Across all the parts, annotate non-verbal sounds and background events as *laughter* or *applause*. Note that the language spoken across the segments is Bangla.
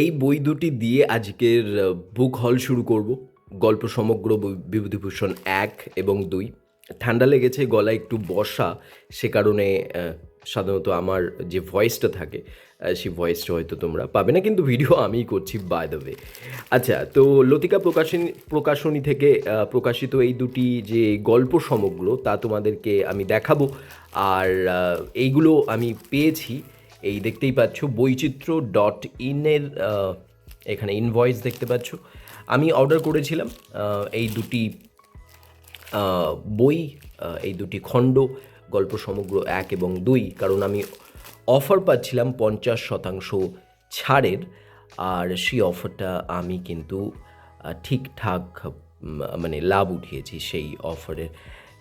এই বই দুটি দিয়ে আজকের বুক হল শুরু করব। গল্প সমগ্র বিভূতিভূষণ এক এবং দুই। ঠান্ডা লেগেছে গলা একটু বসা সে কারণে সাধারণত আমার যে ভয়েসটা থাকে সেই ভয়েসটা হয়তো তোমরা পাবে না, কিন্তু ভিডিও আমিই করছি বাই দ্য ওয়ে আচ্ছা তো লতিকা প্রকাশনী প্রকাশনী থেকে প্রকাশিত এই দুটি যে গল্প সমগ্র, তা তোমাদেরকে আমি দেখাবো। আর এইগুলো আমি পেয়েছি। এই দেখতেই পাচ্ছ, বৈচিত্র্য ডট ইনের এখানে ইনভয়েস দেখতে পাচ্ছ। আমি অর্ডার করেছিলাম এই দুটি বই এই দুটি খণ্ড, গল্প সমগ্র এক এবং দুই। কারণ আমি অফার পাচ্ছিলাম পঞ্চাশ শতাংশ ছাড়ের, আর সেই অফারটা আমি কিন্তু ঠিকঠাক মানে লাভ উঠিয়েছি সেই অফারের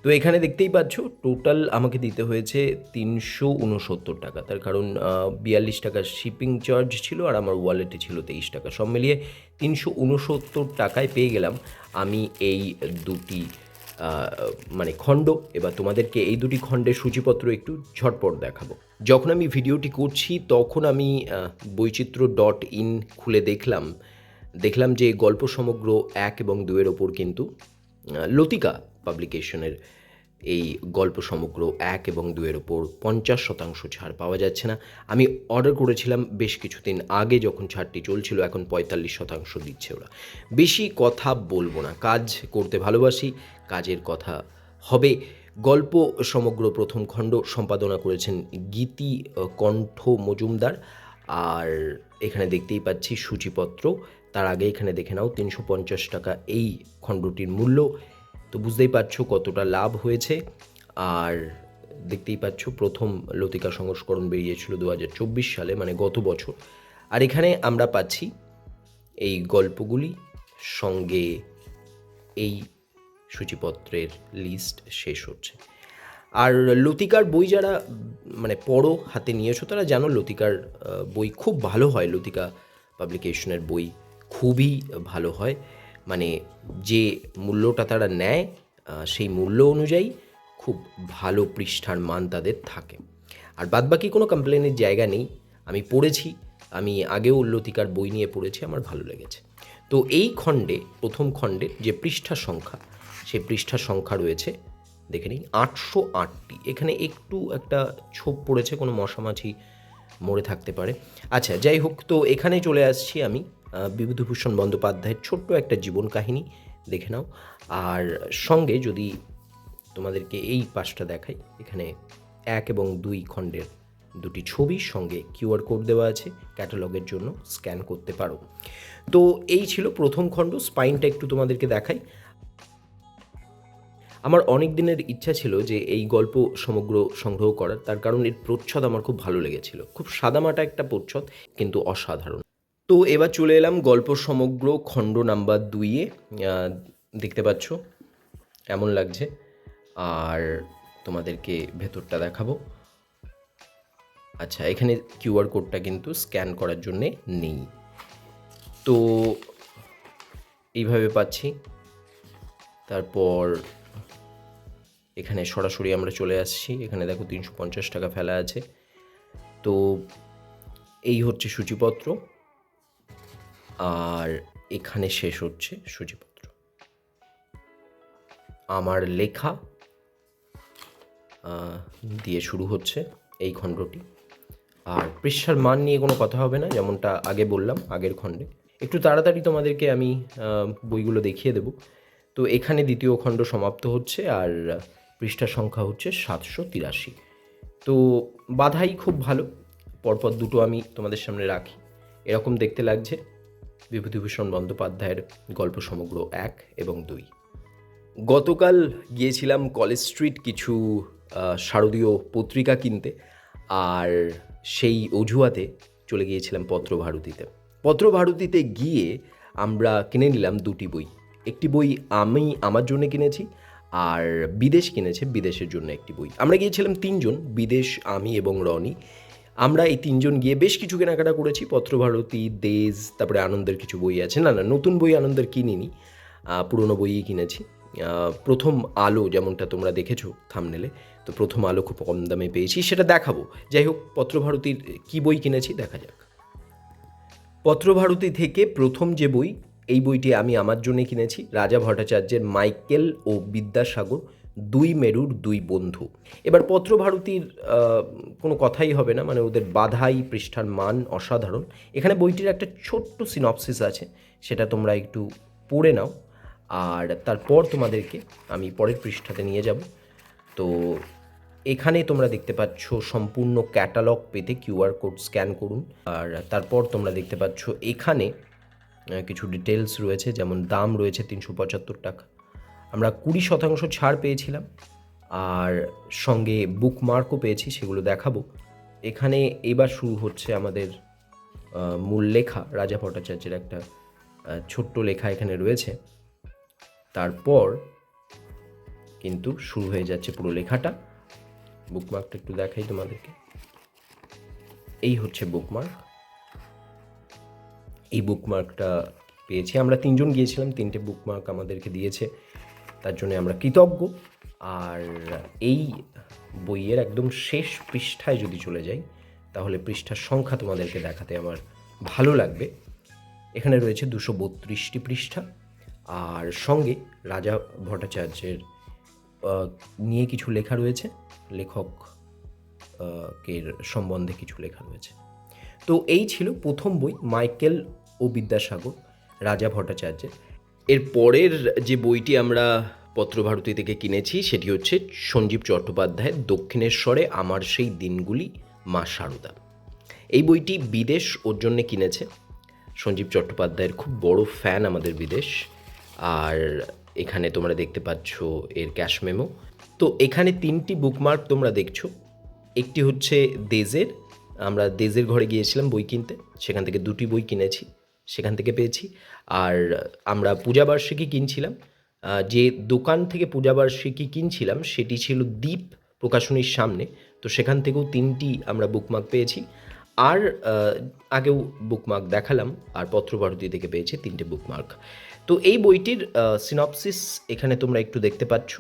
তো এখানে দেখতেই পাচ্ছ টোটাল আমাকে দিতে হয়েছে তিনশো উনসত্তর টাকা। তার কারণ বিয়াল্লিশ টাকা শিপিং চার্জ ছিল আর আমার ওয়ালেটে ছিল তেইশ টাকা। সব মিলিয়ে তিনশো উনসত্তর টাকায় পেয়ে গেলাম আমি এই দুটি মানে খণ্ড। এবার তোমাদেরকে এই দুটি খণ্ডের সূচিপত্র একটু ঝটপট দেখাবো। যখন আমি ভিডিওটি করছি, তখন আমি বৈচিত্র্য ডট ইন খুলে দেখলাম। দেখলাম যে গল্প সমগ্র এক এবং দুয়ের ওপর কিন্তু লতিকা পাবলিকেশনের এই গল্প সমগ্র এক এবং দুয়ের ওপর পঞ্চাশ শতাংশ ছাড় পাওয়া যাচ্ছে না। আমি অর্ডার করেছিলাম বেশ কিছুদিন আগে যখন ছাড়টি চলছিল, এখন পঁয়তাল্লিশ শতাংশ দিচ্ছে ওরা। বেশি কথা বলব না, কাজ করতে ভালোবাসি, কাজের কথা হবে। গল্প সমগ্র প্রথম খণ্ড সম্পাদনা করেছেন গীতি কণ্ঠ মজুমদার। আর এখানে দেখতেই পাচ্ছি সূচিপত্র, তার আগে এখানে দেখে নাও, তিনশো পঞ্চাশ টাকা এই খণ্ডটির মূল্য। তো বুঝতেই পারছ কতটা লাভ হয়েছে। আর দেখতেই পাচ্ছ প্রথম লতিকা সংস্করণ বেরিয়েছিল দু হাজার চব্বিশ সালে মানে গত বছর। আর এখানে আমরা পাচ্ছি এই গল্পগুলি সঙ্গে এই সূচিপত্রের লিস্ট শেষ হচ্ছে। আর লতিকার বই যারা মানে পড়ো, হাতে নিয়েছো, তারা জানো লতিকার বই খুব ভালো হয়। লতিকা পাবলিকেশনের বই খুবই ভালো হয়। মানে যে মূল্যটা তারা নেয় সেই মূল্য অনুযায়ী খুব ভালো পৃষ্ঠার মান তাদের থাকে। আর বাদবাকি কোনো কমপ্লেনের জায়গা নেই। আমি পড়েছি, আমি আগেও লতিকার বই নিয়ে পড়েছি, আমার ভালো লেগেছে। তো এই খণ্ডে, প্রথম খণ্ডে যে পৃষ্ঠা সংখ্যা, সেই পৃষ্ঠা সংখ্যা রয়েছে, দেখে নিন, আটশো আটটি। এখানে একটু একটা ছোপ পড়েছে, কোনো মশামাছি মরে থাকতে পারে। আচ্ছা যাই হোক, তো এখানে চলে আসছি আমি। বিভূতিভূষণ বন্দ্যোপাধ্যায়ের ছোট্ট একটা জীবন কাহিনী দেখে নাও। আর সঙ্গে যদি তোমাদেরকে এই পাশটা দেখাই, এখানে এক এবং দুই খণ্ডের দুটি ছবির সঙ্গে কিউআর কোড দেওয়া আছে, ক্যাটালগের জন্য স্ক্যান করতে পারো। তো এই ছিল প্রথম খণ্ড, স্পাইনটা একটু তোমাদেরকে দেখাই। আমার অনেক দিনের ইচ্ছা ছিল যে এই গল্প সমগ্র সংগ্রহ করার, তার কারণ এর প্রচ্ছদ আমার খুব ভালো লেগেছিল। খুব সাদামাটা একটা প্রচ্ছদ, কিন্তু অসাধারণ। তো এবার চলে এলাম গল্প সমগ্র খণ্ড নাম্বার দুইয়ে। দেখতে পাচ্ছ এমন লাগছে? আর তোমাদেরকে ভেতরটা দেখাবো। আচ্ছা এখানে কিউআর কোডটা কিন্তু স্ক্যান করার জন্যে নেই। তো এইভাবে পাচ্ছি। তারপর এখানে সরাসরি আমরা চলে আসছি। এখানে দেখো তিনশো পঞ্চাশ টাকা ফেলা আছে। তো এই হচ্ছে সূচিপত্র। আর এখানে শেষ হচ্ছে সূচিপত্র। আমার লেখা দিয়ে শুরু হচ্ছে এই খণ্ডটি। আর পৃষ্ঠার মান নিয়ে কোনো কথা হবে না, যেমনটা আগে বললাম, আগের খণ্ডে। একটু তাড়াতাড়ি তোমাদেরকে আমি বইগুলো দেখিয়ে দেব। তো এখানে দ্বিতীয় খণ্ড সমাপ্ত হচ্ছে আর পৃষ্ঠা সংখ্যা হচ্ছে সাতশো তিরাশি। তো বাধাই খুব ভালো, পরপর দুটো আমি তোমাদের সামনে রাখি। এরকম দেখতে লাগছে। বিভূতিভূষণ বন্দ্যোপাধ্যায়ের গল্প সমগ্র এক এবং দুই। গতকাল গিয়েছিলাম কলেজ স্ট্রিট কিছু শারদীয় পত্রিকা কিনতে আর সেই অজুহাতে চলে গিয়েছিলাম পত্রভারতীতে। পত্রভারতীতে গিয়ে আমরা কিনে নিলাম দুটি বই। একটি বই আমি আমার জন্য কিনেছি আর বিদেশ কিনেছে, বিদেশের জন্য একটি বই। আমরা গিয়েছিলাম তিনজন, বিদেশ আমি এবং রনি। আমরা এই তিনজন গিয়ে বেশ কিছু কেনাকাটা করেছি। পত্রভারতী দেজ তারপরে আনন্দের কিছু বই আছে। না না, নতুন বই আনন্দের কিনিনি। পুরনো বইই কিনেছি। প্রথম আলো যেমনটা তোমরা দেখেছ থামনেলে তো প্রথম আলো খুব কম দামে পেয়েছি, সেটা দেখাবো। যাই হোক, পত্রভারতীর কী বই কিনেছি দেখা যাক। পত্রভারতী থেকে প্রথম যে বই, এই বইটি আমি আমার জন্য কিনেছি, রাজা ভট্টাচার্যের মাইকেল ও বিদ্যাসাগর। দুই মেরুর দুই বন্ধু। এবার পত্রভারতীর কোনো কথাই হবে না মানে ওদের বাধাই পৃষ্ঠার মান অসাধারণ। এখানে বইটির একটা ছোট্ট সিনপসিস আছে, সেটা তোমরা একটু পড়ে নাও। আর তারপর তোমাদেরকে আমি পরের পৃষ্ঠাতে নিয়ে যাব। তো এখানে তোমরা দেখতে পাচ্ছ সম্পূর্ণ ক্যাটালগ পেতে কিউআর কোড স্ক্যান করুন। আর তারপর তোমরা দেখতে পাচ্ছ এখানে কিছু ডিটেলস রয়েছে, যেমন দাম রয়েছে তিনশো পঁচাত্তর টাকা। আমরা কুড়ি শতাংশ ছাড় পেয়েছিলাম, আর সঙ্গে বুকমার্কও পেয়েছি, সেগুলো দেখাবো। এখানে এবার শুরু হচ্ছে আমাদের মূল লেখা, রাজা ভট্টাচার্যের একটা ছোট্ট লেখা এখানে রয়েছে। তারপর কিন্তু শুরু হয়ে যাচ্ছে পুরো লেখাটা। বুকমার্কটা একটু দেখাই তোমাদেরকে। এই হচ্ছে বুকমার্ক এই বুকমার্কটা পেয়েছি। আমরা তিনজন গিয়েছিলাম, তিনটে বুকমার্ক আমাদেরকে দিয়েছে। তার জন্য আমরা কৃতজ্ঞ। আর এই বইয়ের একদম শেষ পৃষ্ঠায় যদি চলে যাই, তাহলে পৃষ্ঠার সংখ্যা তোমাদেরকে দেখাতে আমার ভালো লাগবে। এখানে রয়েছে দুশো বত্রিশটি পৃষ্ঠা। আর সঙ্গে রাজা ভট্টাচার্যের নিয়ে কিছু লেখা রয়েছে। লেখক কের সম্বন্ধে কিছু লেখা রয়েছে। তো এই ছিল প্রথম বই, মাইকেল ও বিদ্যাসাগর, রাজা ভট্টাচার্যের। এর পরের যে বইটি আমরা পত্রভারতী থেকে কিনেছি, সেটি হচ্ছে সঞ্জীব চট্টোপাধ্যায়ের দক্ষিণেশ্বরে আমার সেই দিনগুলি, মা সারদা। এই বইটি বিদেশ ওর জন্য কিনেছে। সঞ্জীব চট্টোপাধ্যায়ের খুব বড় ফ্যান আমাদের বিদেশ। আর এখানে তোমরা দেখতে পাচ্ছ এর ক্যাশ মেমো তো এখানে তিনটি বুকমার্ক তোমরা দেখছ। একটি হচ্ছে দেজের। আমরা দেজের ঘরে গিয়েছিলাম বই কিনতে। সেখান থেকে দুটি বই কিনেছি। সেখান থেকে পেয়েছি। আর আমরা পূজাবার্ষিকী কিনছিলাম। যে দোকান থেকে পূজাবার্ষিকী কিনছিলাম, সেটি ছিল দ্বীপ প্রকাশনীর সামনে। তো সেখান থেকেও তিনটি আমরা বুকমার্ক পেয়েছি। আর আগেও বুকমার্ক দেখালাম, আর পত্রভারতী থেকে পেয়েছি তিনটে বুকমার্ক তো এই বইটির সিনপসিস এখানে তোমরা একটু দেখতে পাচ্ছ।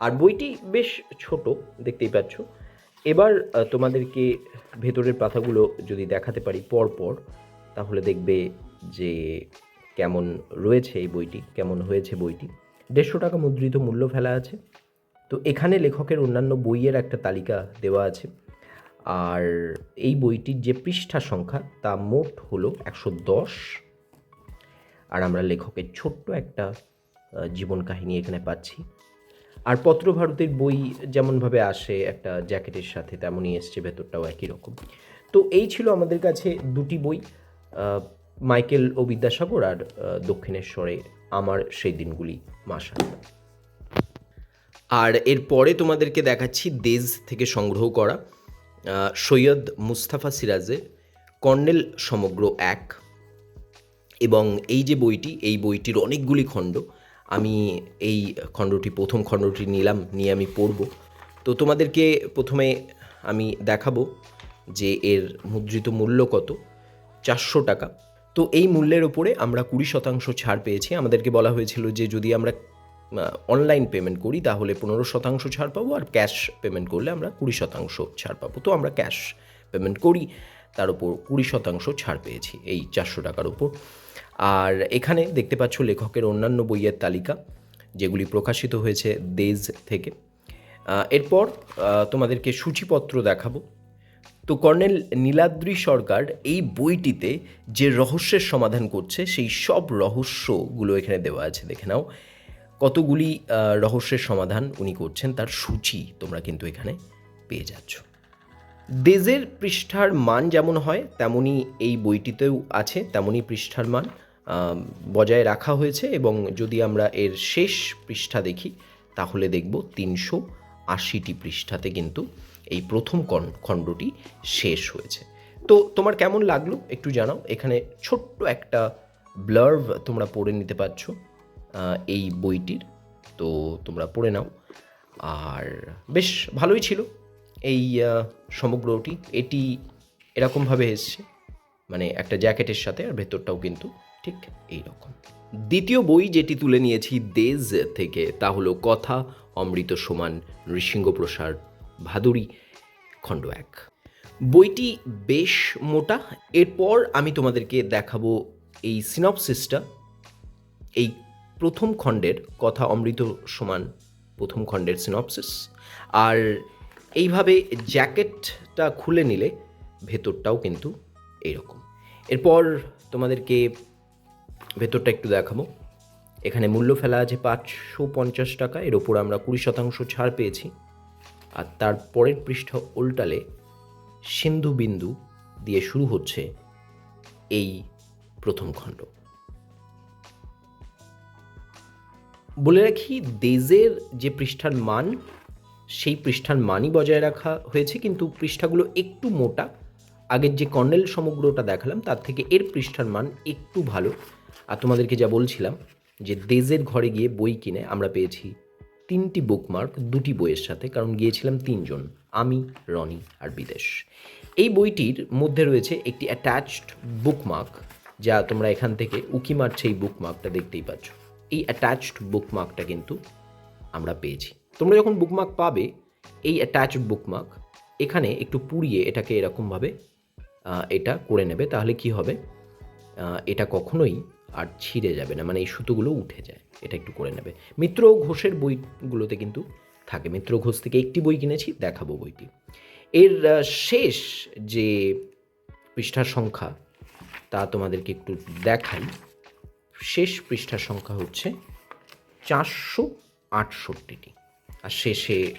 আর বইটি বেশ ছোট, দেখতেই পাচ্ছ। এবার তোমাদেরকে ভেতরের পাতাগুলো যদি দেখাতে পারি পর পর তাহলে দেখবে যে কেমন রয়েছে এই বইটি, কেমন হয়েছে বইটি। দেড়শো টাকা মুদ্রিত মূল্য ফেলা আছে। তো এখানে লেখকের অন্যান্য বইয়ের একটা তালিকা দেওয়া আছে। আর এই বইটির যে পৃষ্ঠা সংখ্যা, তা মোট হলো একশো দশ। আর আমরা লেখকের ছোট্ট একটা জীবন কাহিনী এখানে পাচ্ছি। আর পত্রভারতের বই যেমনভাবে আসে, একটা জ্যাকেটের সাথে তেমনই এসছে, ভেতরটাও একই রকম। তো এই ছিল আমাদের কাছে দুটি বই। মাইকেল ও বিদ্যাসাগর আর দক্ষিণেশ্বরে আমার সেই দিনগুলি মাসা আর এরপরে তোমাদেরকে দেখাচ্ছি দেজ থেকে সংগ্রহ করা সৈয়দ মুস্তাফা সিরাজের কর্নেল সমগ্র এক। এবং এই যে বইটি, এই বইটির অনেকগুলি খণ্ড, আমি এই খণ্ডটি, প্রথম খণ্ডটি নিলাম, নিয়ে আমি পড়ব। তো তোমাদেরকে প্রথমে আমি দেখাবো যে এর মুদ্রিত মূল্য কত, চারশো টাকা। তো এই মূল্যের ওপরে আমরা কুড়ি শতাংশ ছাড় পেয়েছি। আমাদেরকে বলা হয়েছিল যে যদি আমরা অনলাইন পেমেন্ট করি, তাহলে পনেরো শতাংশ ছাড় পাবো আর ক্যাশ পেমেন্ট করলে আমরা কুড়ি শতাংশ ছাড় পাবো। তো আমরা ক্যাশ পেমেন্ট করি, তার উপর কুড়ি শতাংশ ছাড় পেয়েছি এই চারশো টাকার উপর। আর এখানে দেখতে পাচ্ছ লেখকের অন্যান্য বইয়ের তালিকা, যেগুলি প্রকাশিত হয়েছে দেজ থেকে। এরপর তোমাদেরকে সূচিপত্র দেখাবো। তো কর্নেল নীলাদ্রি সরকার এই বইটিতে যে রহস্যের সমাধান করছে, সেই সব রহস্যগুলো এখানে দেওয়া আছে। দেখে নাও, কতগুলি রহস্যের সমাধান উনি করছেন, তার সূচি তোমরা কিন্তু এখানে পেয়ে যাচ্ছ। দেজের পৃষ্ঠার মান যেমন হয়, তেমনি এই বইটিতেও আছে তেমনই পৃষ্ঠার মান বজায় রাখা হয়েছে এবং যদি আমরা এর শেষ পৃষ্ঠা দেখি, তাহলে দেখব তিনশো আশিটি পৃষ্ঠাতে কিন্তু এই প্রথম খণ্ডটি শেষ হয়েছে। তো তোমার কেমন লাগল একটু জানাও। এখানে ছোট্ট একটা ব্লার্ভ তোমরা পড়ে নিতে পারছ এই বইটির। তো তোমরা পড়ে নাও। আর বেশ ভালোই ছিল এই সমগ্রটি। এটি এরকমভাবে এসছে মানে একটা জ্যাকেটের সাথে আর ভেতরটাও কিন্তু ঠিক এই রকম দ্বিতীয় বই যেটি তুলে নিয়েছি দেজ থেকে, তা হলো কথা অমৃত সমান নৃসিংহ প্রসাদ ভাদুরী, খণ্ড এক। বইটি বেশ মোটা। এরপর আমি তোমাদেরকে দেখাবো এই সিনপসিসটা। এই প্রথম খণ্ডের কথা অমৃত সমান প্রথম খণ্ডের সিনপসিস। আর এইভাবে জ্যাকেটটা খুলে নিলে ভেতরটাও কিন্তু এইরকম এরপর তোমাদেরকে ভেতরটা একটু দেখাবো। এখানে মূল্য ফেলা আছে পাঁচশো পঞ্চাশ টাকা, এর ওপর আমরা কুড়ি শতাংশ ছাড় পেয়েছি। আর তার পরের পৃষ্ঠা উল্টালে সিন্ধু বিন্দু দিয়ে শুরু হচ্ছে এই প্রথম খণ্ড। বলে রাখি, দেজের যে পৃষ্ঠার মান, সেই পৃষ্ঠার মানই বজায় রাখা হয়েছে, কিন্তু পৃষ্ঠাগুলো একটু মোটা। আগের যে কর্নেল সমগ্রটা দেখালাম, তার থেকে এর পৃষ্ঠার মান একটু ভালো। আর তোমাদেরকে যা বলছিলাম যে দেজের ঘরে গিয়ে বই কিনে আমরা পেয়েছি তিনটি বুকমার্ক দুটি বইয়ের সাথে, কারণ গিয়েছিলাম তিনজন, আমি, রনি আর বিদেশ। এই বইটির মধ্যে রয়েছে একটি অ্যাটাচড বুকমার্ক যা তোমরা এখান থেকে উকি মারছে এই বুকমার্কটা দেখতেই পাচ্ছ। এই অ্যাটাচড বুকমার্কটা কিন্তু আমরা পেয়েছি। তোমরা যখন বুকমার্ক পাবে, এই অ্যাটাচড বুকমার্ক এখানে একটু পুড়িয়ে এটাকে এরকমভাবে এটা করে নেবে, তাহলে কি হবে? এটা কখনোই আর ছিঁড়ে যাবে না মানে এই সুতোগুলো উঠে যায়। এটা একটু করে নেবে। মিত্র ঘোষের বইগুলোতে কিন্তু থাকে। মিত্র ঘোষ থেকে একটি বই কিনেছি, দেখাবো বইটি। এর শেষ যে পৃষ্ঠার সংখ্যা, তা তোমাদেরকে একটু দেখাই। শেষ পৃষ্ঠার সংখ্যা হচ্ছে চারশো আটষট্টিটি। আর শেষে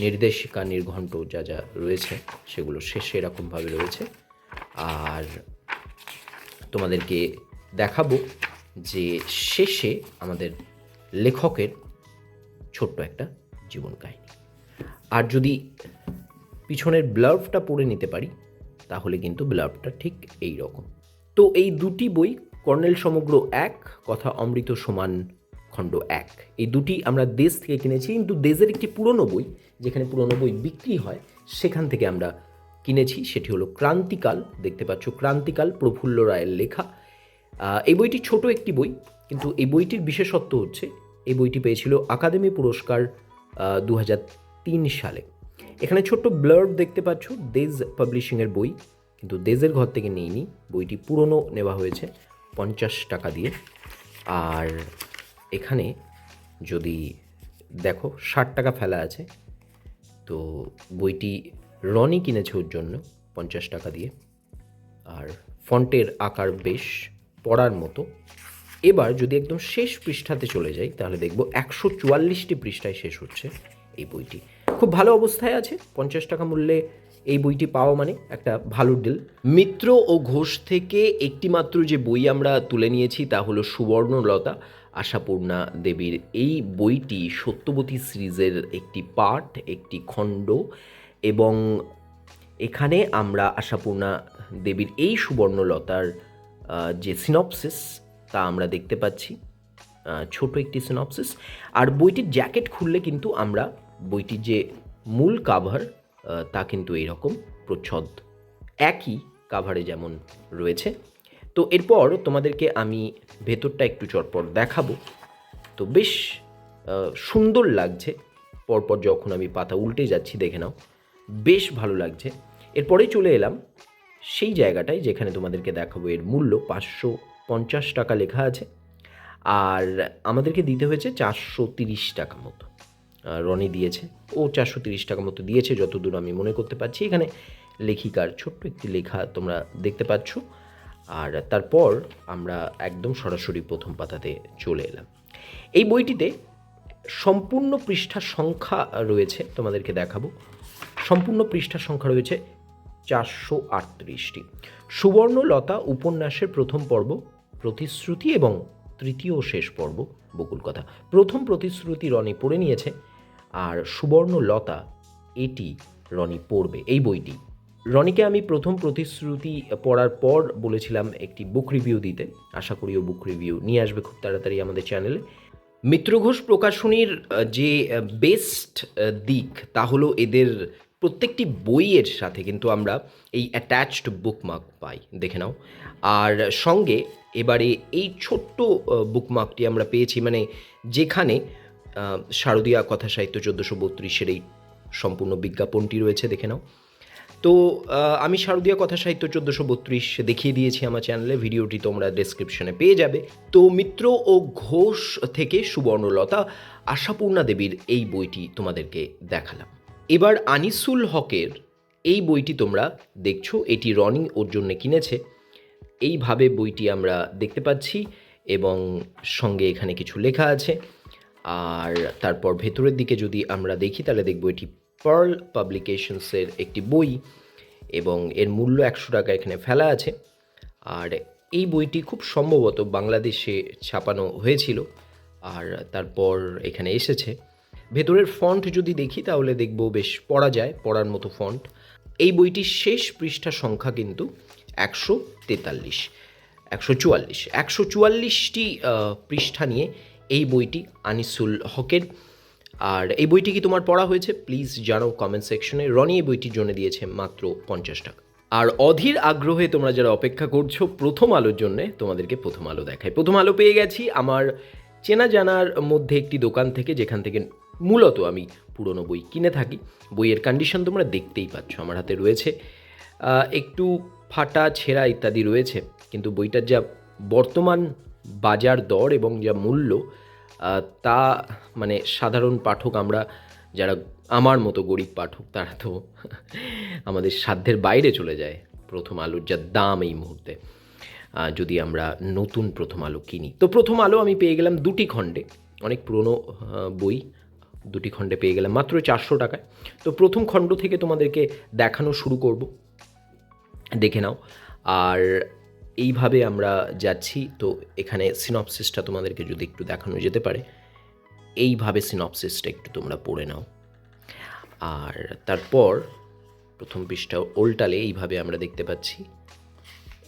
নির্দেশিকা, নির্ঘণ্ট যা যা রয়েছে, সেগুলো শেষে এরকমভাবে রয়েছে। আর তোমাদেরকে দেখাবো যে শেষে আমাদের লেখকের ছোট্ট একটা জীবন কাহিনী। আর যদি পিছনের ব্লার্ভটা পড়ে নিতে পারি, তাহলে কিন্তু ব্লার্ভটা ঠিক এই রকম। তো এই দুটি বই, কর্নেল সমগ্র এক, কথা অমৃত সমান খণ্ড এক। এই দুটি আমরা দেশ থেকে কিনেছি, কিন্তু দেশের একটি পুরনো বই, যেখানে পুরনো বই বিক্রি হয়, সেখান থেকে আমরা কিনেছি। সেটি হলো ক্রান্তিকাল, দেখতে পাচ্ছ ক্রান্তিকাল প্রফুল্ল রায়ের লেখা। এই বইটি ছোট একটি বই, কিন্তু এই বইটির বিশেষত্ব হচ্ছে এই বইটি পেয়েছিল একাডেমি পুরস্কার দু সালে। এখানে ছোট্ট ব্লার্ড দেখতে পাচ্ছ, দেজ পাবলিশিংয়ের বই, কিন্তু দেজের ঘর থেকে নেইনি, বইটি পুরনো নেওয়া হয়েছে পঞ্চাশ টাকা দিয়ে। আর এখানে যদি দেখো, ষাট টাকা ফেলা আছে, তো বইটি রনি কিনেছে ওর জন্য পঞ্চাশ টাকা দিয়ে। আর ফন্টের আকার বেশ পড়ার মতো। এবার যদি একদম শেষ পৃষ্ঠাতে চলে যাই, তাহলে দেখব একশো চুয়াল্লিশটি পৃষ্ঠায় শেষ হচ্ছে এই বইটি। খুব ভালো অবস্থায় আছে, পঞ্চাশ টাকা মূল্যে এই বইটি পাওয়া মানে একটা ভালো ডিল মিত্র ও ঘোষ থেকে একটিমাত্র যে বই আমরা তুলে নিয়েছি, তা হলো সুবর্ণলতা, আশাপূর্ণা দেবীর এই বইটি সত্যবতী সিরিজের একটি পার্ট একটি খণ্ড এবং এখানে আমরা আশাপূর্ণা দেবীর এই সুবর্ণলতার যে সিনপসিস তা আমরা দেখতে পাচ্ছি। ছোট একটি সিনপসিস আর বইটির জ্যাকেট খুললে কিন্তু আমরা বইটির যে মূল কাভার তা কিন্তু এইরকম প্রচ্ছদ। একই কাভারে যেমন রয়েছে। তো এরপর তোমাদেরকে আমি ভেতরটা একটু চটপট দেখাবো। তো বেশ সুন্দর লাগছে। পরপর যখন আমি পাতা উল্টে যাচ্ছি, দেখে নাও। বেশ ভালো লাগছে। এরপরে চলে এলাম সেই জায়গাটায় যেখানে তোমাদেরকে দেখাবো। এর মূল্য পাঁচশো পঞ্চাশ টাকা লেখা আছে। আর আমাদেরকে দিতে হয়েছে চারশো তিরিশ টাকা মতো। রনি দিয়েছে। ও চারশো তিরিশ টাকা মতো দিয়েছে, যতদূর আমি মনে করতে পারছি। এখানে লেখিকার ছোট্ট একটি লেখা তোমরা দেখতে পাচ্ছ। আর তারপর আমরা একদম সরাসরি প্রথম পাতাতে চলে এলাম। এই বইটিতে সম্পূর্ণ পৃষ্ঠা সংখ্যা রয়েছে, তোমাদেরকে দেখাবো। সম্পূর্ণ পৃষ্ঠা সংখ্যা রয়েছে চারশো আটত্রিশটি। সুবর্ণলতা উপন্যাসের প্রথম পর্ব, প্রতিশ্রুতি এবং তৃতীয় শেষ পর্ব, বকুল কথা। প্রথম প্রতিশ্রুতি রনি পড়ে নিয়েছে আর সুবর্ণলতা এটি রনি পড়বে, এই বইটি। রনিকে আমি প্রথম প্রতিশ্রুতি পড়ার পর বলেছিলাম একটি বুক রিভিউ দিতে। আশা করি ও বুক রিভিউ নিয়ে আসবে খুব তাড়াতাড়ি আমাদের চ্যানেলে মিত্রঘোষ প্রকাশনীর যে বেস্ট দিক, তা হলো এদের প্রত্যেকটি বইয়ের সাথে কিন্তু আমরা এই অ্যাটাচড বুকমার্ক পাই, দেখে নাও। আর সঙ্গে এবারে এই ছোট্ট বুকমার্কটি আমরা পেয়েছি মানে যেখানে শারদীয়া কথা সাহিত্য চোদ্দোশো বত্রিশের এই সম্পূর্ণ বিজ্ঞাপনটি রয়েছে, দেখে নাও। তো আমি শারদীয় কথা সাহিত্য চোদ্দোশো বত্রিশ দেখিয়ে দিয়েছি আমার চ্যানেলে ভিডিওটি তোমরা ডেসক্রিপশনে পেয়ে যাবে। তো, মিত্র ও ঘোষ থেকে সুবর্ণলতা আশাপূর্ণা দেবীর এই বইটি তোমাদেরকে দেখালাম। এবার আনিসুল হকের এই বইটি তোমরা দেখছ, এটি রনি ওর জন্য কিনেছে। এইভাবে বইটি আমরা দেখতে পাচ্ছি এবং সঙ্গে এখানে কিছু লেখা আছে। আর তারপর ভেতরের দিকে যদি আমরা দেখি, তাহলে দেখব এটি পার্ল পাবলিকেশনসের একটি বই এবং এর মূল্য একশো টাকা এখানে ফেলা আছে। আর এই বইটি খুব সম্ভবত বাংলাদেশে ছাপানো হয়েছিল। আর তারপর এখানে এসেছে। ভেতরের ফন্ট যদি দেখি, তাহলে দেখব বেশ পড়া যায়, পড়ার মতো ফন্ট এই বইটির শেষ পৃষ্ঠা সংখ্যা কিন্তু একশো তেতাল্লিশ, একশো চুয়াল্লিশ। একশো চুয়াল্লিশটি পৃষ্ঠা নিয়ে এই বইটি আনিসুল হকের। আর এই বইটি কি তোমার পড়া হয়েছে? প্লিজ জানাও কমেন্ট সেকশনে রনি এই বইটির জন্য দিয়েছে মাত্র পঞ্চাশ টাকা। আর অধীর আগ্রহে তোমরা যারা অপেক্ষা করছ, প্রথম আলোর জন্যে তোমাদেরকে প্রথম আলো দেখায় প্রথম আলো পেয়ে গেছি আমার চেনা জানার মধ্যে একটি দোকান থেকে, যেখান থেকে মূলত আমি পুরনো বই কিনে থাকি। বইয়ের কন্ডিশন তোমরা দেখতেই পাচ্ছ, আমার হাতে রয়েছে। একটু ফাটা, ছেঁড়া ইত্যাদি রয়েছে, কিন্তু বইটার যা বর্তমান বাজার দর এবং যা মূল্য তা মানে সাধারণ পাঠক আমরা, যারা আমার মতো গরিব পাঠক, তারা তো আমাদের সাধ্যের বাইরে চলে যায় প্রথম আলুর যা দাম এই মুহূর্তে। যদি আমরা নতুন প্রথম আলো কিনি। তো প্রথম আলো আমি পেয়ে গেলাম দুটি খণ্ডে, অনেক পুরনো বই দুটি খণ্ডে পেয়ে গেলাম, মাত্র চারশো টাকায়। তো প্রথম খণ্ড থেকে তোমাদেরকে দেখানো শুরু করব। দেখে নাও। আর এইভাবে আমরা যাচ্ছি, তো এখানে সিনপসিসটা তোমাদেরকে যদি একটু দেখানো যেতে পারে, এইভাবে সিনপসিসটা একটু তোমরা পড়ে নাও। আর তারপর প্রথম পৃষ্ঠা ওল্টালে এইভাবে আমরা দেখতে পাচ্ছি।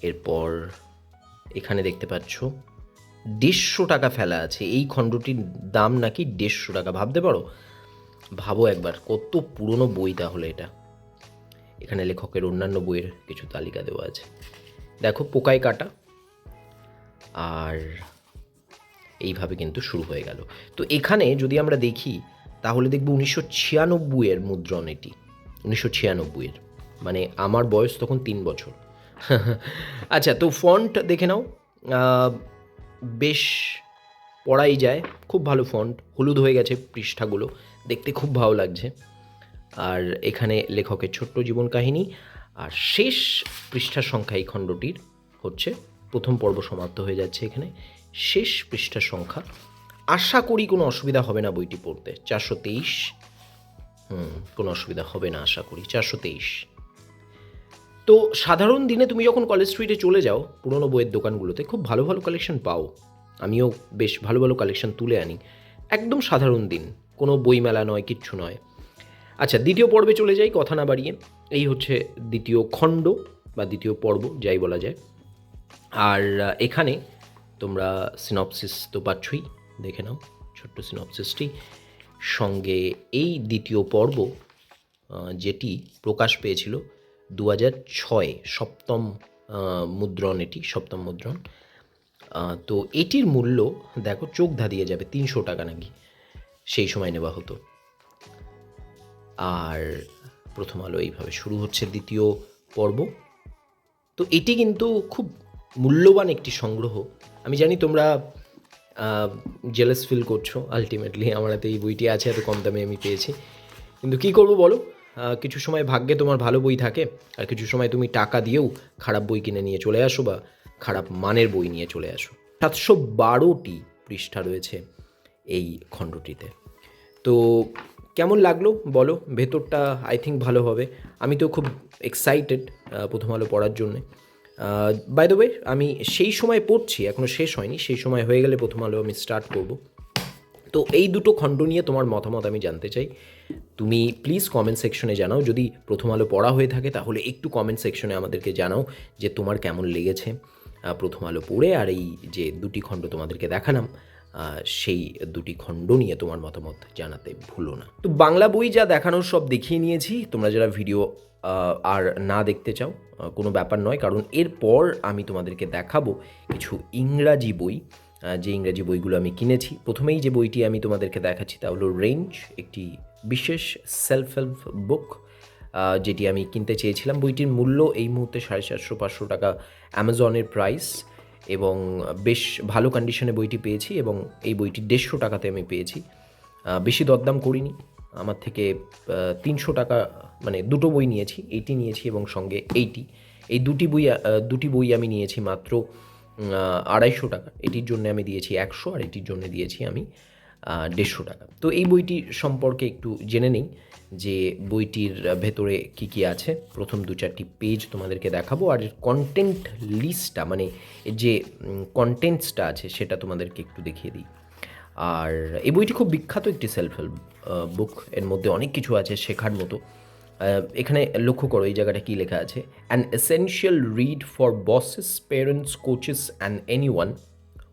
এরপর এখানে দেখতে পাচ্ছ দেড়শো টাকা ফেলা আছে। এই খণ্ডটির দাম নাকি দেড়শো টাকা। ভাবতে পারো? ভাবো একবার, কত পুরনো বই তাহলে এটা। এখানে লেখকের অন্যান্য বইয়ের কিছু তালিকা দেওয়া আছে। দেখো, পোকায় কাটা। আর এইভাবে কিন্তু শুরু হয়ে গেল। তো এখানে যদি আমরা দেখি, তাহলে দেখব উনিশশো ছিয়ানব্বইয়ের মুদ্রণ এটি। উনিশশো ছিয়ানব্বইয়ের মানে আমার বয়স তখন তিন বছর। *laughs* আচ্ছা তো ফন্ট দেখে নাও। বেশ পড়াই যায়। খুব ভালো ফন্ট হলুদ হয়ে গেছে পৃষ্ঠাগুলো। দেখতে খুব ভালো লাগছে। আর এখানে লেখকের ছোট্ট জীবন কাহিনী। আর শেষ পৃষ্ঠা সংখ্যা এই খণ্ডটির হচ্ছে। প্রথম পর্ব সমাপ্ত হয়ে যাচ্ছে এখানে। শেষ পৃষ্ঠার সংখ্যা। আশা করি কোনো অসুবিধা হবে না বইটি পড়তে। চারশো তেইশ। হুম, কোনো অসুবিধা হবে না আশা করি। চারশো তেইশ। তো সাধারণ দিনে তুমি যখন কলেজ স্ট্রিটে চলে যাও, পুরনো বইয়ের দোকানগুলোতে খুব ভালো ভালো কালেকশন পাও। আমিও বেশ ভালো ভালো কালেকশন তুলে আনি। একদম সাধারণ দিন, কোনো বইমেলা নয়, কিচ্ছু নয়। আচ্ছা দ্বিতীয় পর্বে চলে যাই, কথা না বাড়িয়ে। এই হচ্ছে দ্বিতীয় খণ্ড বা দ্বিতীয় পর্ব, যাই বলা যায়। আর এখানে তোমরা সিনপসিস তো পাচ্ছই, দেখে নাও ছোট্ট সিনপসিসটি সঙ্গে এই দ্বিতীয় পর্ব যেটি প্রকাশ পেয়েছিল দু হাজার ছয় সপ্তম মুদ্রণ এটি, সপ্তম মুদ্রণ। তো এটির মূল্য দেখো চোখ ধাঁধিয়ে যাবে, তিনশো টাকা নাকি সেই সময় নেওয়া হতো। আর প্রথম আলো এইভাবে শুরু হচ্ছে দ্বিতীয় পর্ব। তো এটি কিন্তু খুব মূল্যবান একটি সংগ্রহ। আমি জানি তোমরা জেলাস ফিল করছ। আলটিমেটলি আমার হাতে এই বইটি আছে, এত কম দামে আমি পেয়েছি। কিন্তু কি করব বলো? কিছু সময় ভাগ্যে তোমার ভালো বই থাকে, আর কিছু সময় তুমি টাকা দিয়েও খারাপ বই কিনে নিয়ে চলে আসো বা খারাপ মানের বই নিয়ে চলে আসো। সাতশো বারোটি পৃষ্ঠা রয়েছে এই খণ্ডটিতে। তো কেমন লাগল বলো? ভেতরটা আই থিঙ্ক ভালো হবে। আমি তো খুব এক্সাইটেড প্রথম আলো পড়ার জন্যে। বাই দ্য ওয়ে আমি সেই সময় পড়ছি এখনও শেষ হয়নি, সেই সময় হয়ে গেলে প্রথম আলো আমি স্টার্ট করব। তো এই দুটো খণ্ড নিয়ে তোমার মতামত আমি জানতে চাই। তুমি প্লিজ কমেন্ট সেকশনে জানাও। যদি প্রথম আলো পড়া হয়ে থাকে, তাহলে একটু কমেন্ট সেকশনে আমাদেরকে জানাও যে তোমার কেমন লেগেছে প্রথম আলো পড়ে আর এই যে দুটি খণ্ড তোমাদেরকে দেখালাম সেই দুটি খণ্ড নিয়ে তোমার মতামত জানাতে ভুলো না। তো বাংলা বই যা দেখানোর সব দেখিয়ে নিয়েছি। তোমরা যারা ভিডিও আর না দেখতে চাও কোনো ব্যাপার নয়, কারণ এরপর আমি তোমাদেরকে দেখাবো কিছু ইংরাজি বই যে ইংরাজি বইগুলো আমি কিনেছি। প্রথমেই যে বইটি আমি তোমাদেরকে দেখাচ্ছি, তা হলো রেঞ্জ একটি বিশেষ সেলফ হেল্প বুক যেটি আমি কিনতে চেয়েছিলাম। বইটির মূল্য এই মুহূর্তে সাড়ে চারশো পাঁচশো টাকা অ্যামাজনের প্রাইস এবং বেশ ভালো কন্ডিশনে বইটি পেয়েছি এবং এই বইটি দেড়শো টাকাতে আমি পেয়েছি। বেশি দরদাম করিনি। আমার থেকে তিনশো টাকা মানে দুটো বই নিয়েছি, এইটি নিয়েছি এবং সঙ্গে এইটি। এই দুটি বই দুটি বই আমি নিয়েছি মাত্র আড়াইশো টাকা। এটির জন্য আমি দিয়েছি একশো আর এটির জন্য দিয়েছি আমি দেড়শো টাকা। তো এই বইটি সম্পর্কে একটু জেনে নিই যে বইটির ভেতরে কি কি আছে। প্রথম দু চারটি পেজ তোমাদেরকে দেখাবো। আর কন্টেন্ট লিস্টটা মানে যে কন্টেন্টসটা আছে সেটা তোমাদেরকে একটু দেখিয়ে দিই। আর এই বইটি খুব বিখ্যাত একটি সেলফ হেল্প বুক এর মধ্যে অনেক কিছু আছে শেখার মতো। এখানে লক্ষ্য করো এই জায়গাটা কী লেখা আছে। An essential read for bosses parents coaches and anyone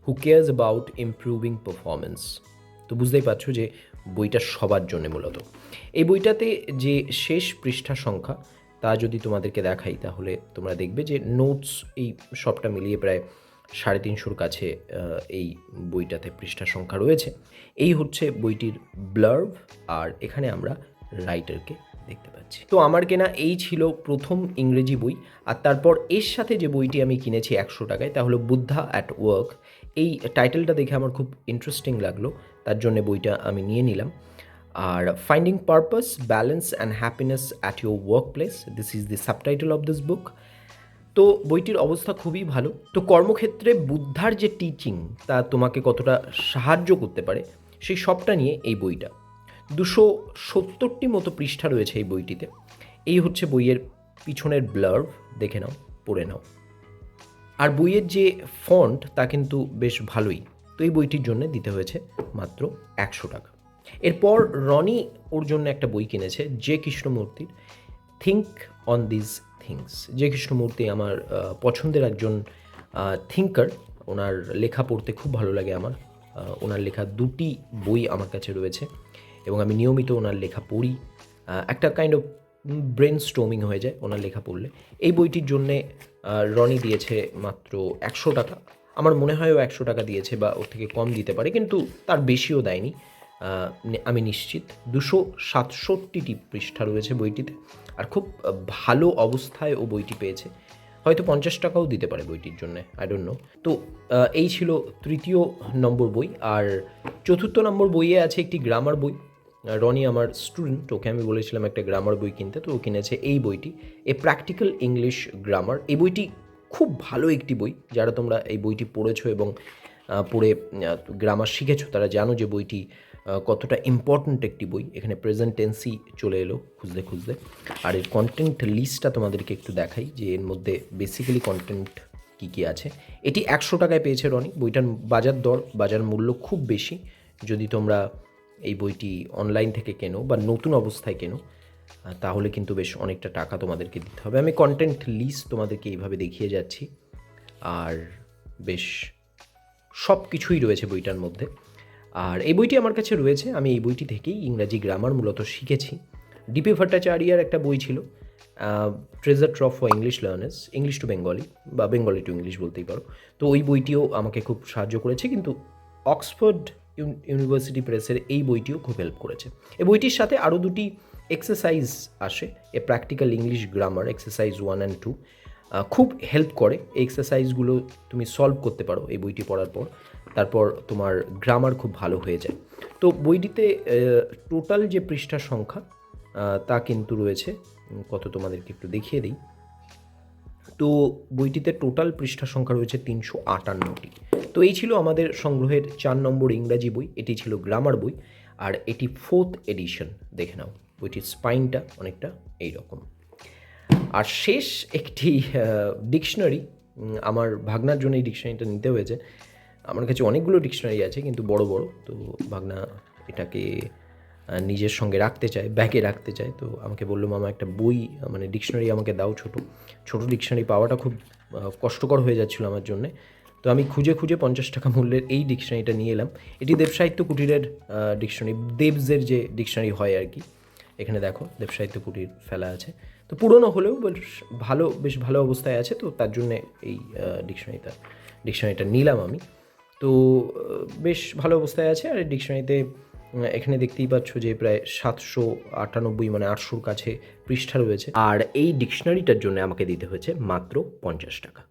who cares about improving performance তো বুঝতেই পারছ যে বইটা সবার জন্য মূলত। এই বইটাতে যে শেষ পৃষ্ঠা সংখ্যা, তা যদি তোমাদেরকে দেখাই, তাহলে তোমরা দেখবে যে নোটস এই সবটা মিলিয়ে প্রায় সাড়ে তিনশোর কাছে এই বইটাতে পৃষ্ঠা সংখ্যা রয়েছে। এই হচ্ছে বইটির ব্লার্ভ আর এখানে আমরা রাইটারকে দেখতে পাচ্ছি। তো আমার কেনা এই ছিল প্রথম ইংরেজি বই, আর তারপর এর সাথে যে বইটি আমি কিনেছি একশো টাকায়, তা হলো বুদ্ধা অ্যাট ওয়ার্ক এই টাইটেলটা দেখে আমার খুব ইন্টারেস্টিং লাগল। তার জন্য বইটা আমি নিয়ে নিলাম। আর finding purpose balance and happiness at your workplace this is the subtitle of this book তো বইটির অবস্থা খুবই ভালো। তো কর্মক্ষেত্রে বুদ্ধার যে টিচিং তা তোমাকে কতটা সাহায্য করতে পারে, সেই সবটা নিয়ে এই বইটা। দুশো সত্তরটি মতো পৃষ্ঠা রয়েছে এই বইটিতে। এই হচ্ছে বইয়ের পিছনের ব্লার দেখে নাও, পড়ে নাও। আর বইয়ের যে ফন্ট তা কিন্তু বেশ ভালোই। তো এই বইটির জন্য দিতে হয়েছে মাত্র একশো টাকা। এরপর রনি ওর জন্য একটা বই কিনেছে, যে কৃষ্ণমূর্তির থিঙ্ক অন দিস থিংস যে কৃষ্ণমূর্তি আমার পছন্দের একজন থিঙ্কার ওনার লেখা পড়তে খুব ভালো লাগে আমার। ওনার লেখা দুটি বই আমার কাছে রয়েছে এবং আমি নিয়মিত ওনার লেখা পড়ি। একটা কাইন্ড অফ ব্রেন স্টোমিং হয়ে যায় ওনার লেখা পড়লে। এই বইটির জন্যে রনি দিয়েছে মাত্র একশো টাকা। আমার মনে হয় ও একশো টাকা দিয়েছে বা ওর থেকে কম দিতে পারে, কিন্তু তার বেশিও দেয়নি। আমি নিশ্চিত। দুশো সাতষট্টিটি পৃষ্ঠা রয়েছে বইটিতে, আর খুব ভালো অবস্থায় ও বইটি পেয়েছে। হয়তো পঞ্চাশ টাকাও দিতে পারে বইটির জন্য আই ডোন্ট নো তো এই ছিল তৃতীয় নম্বর বই, আর চতুর্থ নম্বর বইয়ে আছে একটি গ্রামার বই। রনি আমার স্টুডেন্ট ওকে আমি বলেছিলাম একটা গ্রামার বই কিনতে, তো ও কিনেছে এই বইটি এ প্র্যাকটিক্যাল ইংলিশ গ্রামার এই বইটি খুব ভালো একটি বই যারা তোমরা এই বইটি পড়েছো এবং পড়ে গ্রামার শিখেছো, তারা জানো যে বইটি কতটা ইম্পর্ট্যান্ট একটি বই। এখানে প্রেজেন্ট টেন্সই চলে এলো খুঁজতে খুঁজতে। আর এর কন্টেন্ট লিস্টটা তোমাদেরকে একটু দেখাই যে এর মধ্যে বেসিক্যালি কন্টেন্ট কী কী আছে। এটি একশো টাকায় পেয়েছে রনি। বইটার বাজার দর, বাজার মূল্য খুব বেশি। যদি তোমরা এই বইটি অনলাইন থেকে কেনো বা নতুন অবস্থায় কেনো তাহলে কিন্তু বেশ অনেকটা টাকা তোমাদেরকে দিতে হবে। আমি কন্টেন্ট লিস্ট তোমাদেরকে এইভাবে দেখিয়ে যাচ্ছি। আর বেশ সব কিছুই রয়েছে বইটার মধ্যে। আর এই বইটি আমার কাছে রয়েছে। আমি এই বইটি থেকেই ইংরাজি গ্রামার মূলত শিখেছি। ডিপি ভট্টাচার্যার একটা বই ছিল treasure trove for English learners English to Bengali বা বেঙ্গলি টু ইংলিশ বলতেই পারো। তো ওই বইটিও আমাকে খুব সাহায্য করেছে, কিন্তু অক্সফোর্ড ইউনিভার্সিটি প্রেসের এই বইটিও খুব হেল্প করেছে। এই বইটির সাথে আরও দুটি এক্সারসাইজ আসে, a practical English grammar exercise one and two খুব হেল্প করে। এই এক্সারসাইজগুলো তুমি সলভ করতে পারো এই বইটি পড়ার পর। তারপর তোমার গ্রামার খুব ভালো হয়ে যায়। তো বইটিতে টোটাল যে পৃষ্ঠার সংখ্যা তা কিন্তু রয়েছে। কত তোমাদেরকে একটু দেখিয়ে দিই। তো বইটিতে টোটাল পৃষ্ঠা সংখ্যা রয়েছে তিনশো আটান্নটি। তো এই ছিল আমাদের সংগ্রহের চার নম্বর ইংরাজি বই, এটি ছিল গ্রামার বই, আর এটি ফোর্থ এডিশন দেখে নাও। বইটির স্পাইনটা অনেকটা এই রকম আর শেষ একটি ডিকশনারি আমার ভাগনার জন্য এই ডিকশনারিটা নিতে হয়েছে। আমার কাছে অনেকগুলো ডিকশনারি আছে, কিন্তু বড় বড়। তো ভাগনা এটাকে নিজের সঙ্গে রাখতে চায় ব্যাগে রাখতে চায়। তো আমাকে বলল, মামা, একটা বই মানে ডিকশনারি আমাকে দাও ছোট। ছোট ডিকশনারি পাওয়াটা খুব কষ্টকর হয়ে যাচ্ছিল আমার জন্যে। তো আমি খুঁজে খুঁজে পঞ্চাশ টাকা মূল্যের এই ডিকশনারিটা নিয়ে এলাম। এটি দেবসাহিত্য কুটিরের ডিকশনারি দেবসের যে ডিকশনারি হয় আর কি। এখানে দেখো দেবসাহিত্য কুটির ফেলা আছে। তো পুরনো হলেও বেশ ভালো বেশ ভালো অবস্থায় আছে, তো তার জন্যে এই ডিকশনারিটা ডিকশনারিটা নিলাম আমি। তো বেশ ভালো অবস্থায় আছে, আর এই ডিকশনারিতে এখানে দেখতেই পাচ্ছ যে প্রায় সাতশো আটানব্বই মানে আটশোর কাছে পৃষ্ঠা রয়েছে। আর এই ডিকশনারিটার জন্য আমাকে দিতে হয়েছে মাত্র পঞ্চাশ টাকা।